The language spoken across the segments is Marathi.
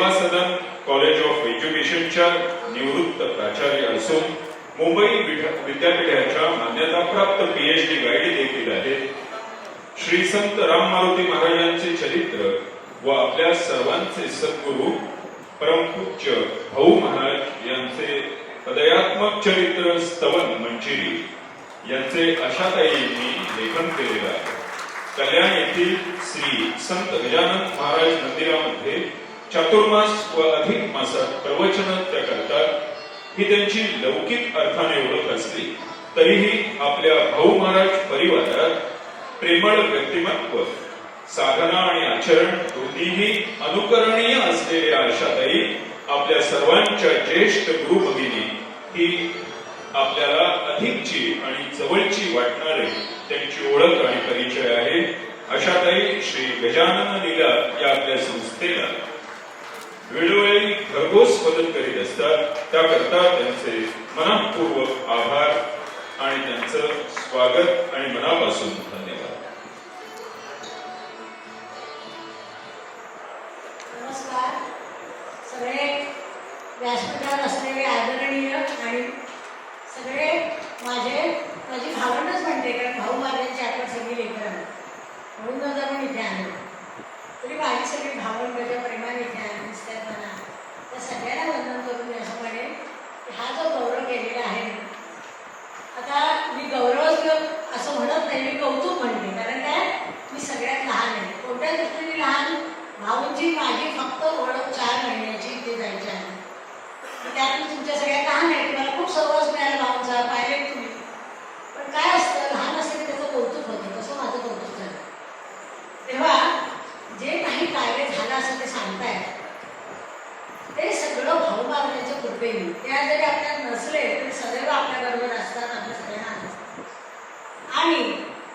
सेवा सदन कॉलेज ऑफ एज्युकेशनच्या निवृत्त प्राचार्य असून मुंबई विद्यापीठाच्या मान्यताप्राप्त पीएचडी गाईड देखील आहेत. श्री संत राम मारुती महाराजांचे चरित्र व आपल्या सर्वांचे सद्गुरू परमपूज्य भाऊ महाराज यांचे हृदयात्मक चरित्र स्तवन मंजिरी यांचे आशाताईंनी लेखन केलेलं आहे. कल्याण येथील श्री संत गजानन महाराज मंदिरामध्ये चातुर्मास व अधिक मासात प्रवचन त्या करतात ही त्यांची लौकिक अर्थाने ओळख असली तरीही आपल्या भाऊ महाराज परिवारात प्रेमळ व्यक्तिमत्व साधना आणि आचरण दोन्हीही अनुकरणीय असलेल्या आशाताई आपल्या सर्वांच्या ज्येष्ठ गुरु भगिनी ही आपल्याला अधिकची आणि जवळची वाटणारे त्यांची ओळख आणि परिचय आहे. अशाताई श्री गजानन लीला या आपल्या संस्थेला वेळोवेळी भरघोस मदत करीत असतात. त्याकरता त्यांचे मनपूर्वक आभार आणि त्यांचं स्वागत आणि मनापासून धन्यवाद. नमस्कार. सगळे व्यासपीठावर असलेले आदरणीय आणि सगळे माझे माझी भावंडच म्हणते कारण भाऊ माझ्यांची आपण सगळी लेकर आहोत. म्हणून माझा पण इथे आलो. तरी माझी सगळी भावंड माझ्या प्रेमाने इथे आली. दिसतात त्या सगळ्यांना वंदन करून मी असं म्हणेन की हा जो गौरव केलेला आहे. आता मी गौरवच असं म्हणत नाही मी कौतुक म्हणते. कारण काय? मी सगळ्यात लहान आहे. कोणत्या दृष्टीने लहान? भाऊंची माझी फक्त ओळख चार महिन्याची इथे जायची आहे. तर त्यात मी तुमच्या सगळ्या लहान आहे. मला खूप सहवास मिळाला भाऊ पाहिले तुम्ही पण काय असतं लहान असेल त्याचं कौतुक होतं तसं माझं कौतुक झालं तेव्हा जे काही कार्य झालं असं ते सांगतायत ते सगळं भाऊ मारण्याच्या कृपेने त्या जरी आपल्यात नसले तरी सदैव आपल्याबरोबर असतात आपल्या सगळ्यांना असतात आणि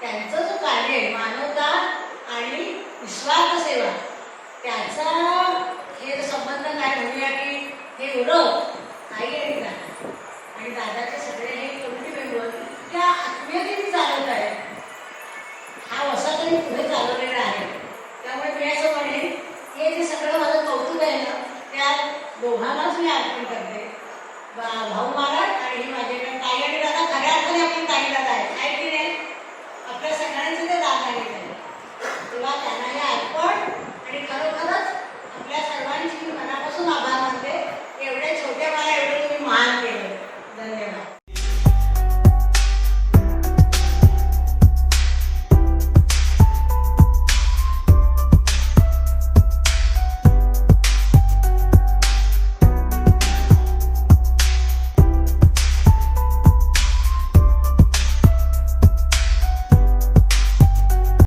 त्यांचं जो कार्य आहे मानवता आणि निस्वार्थ सेवा त्याचा हे संबंध काय म्हणूया की हे ओळख आई आणि दादा आणि दादाचे सगळे हे कमिटी मेंबर त्या आत्मीयतेने चालवत आहेत. हा वसा तरी पुढे चालवलेला आहे त्यामुळे मी असं म्हणेन हे जे सगळं माझं कौतुक आहे ना त्या दोघांनाच मी अर्पण करते आणि ही माझे ताई आणि दादा खऱ्या अर्थाने आपण ताई दादा आहे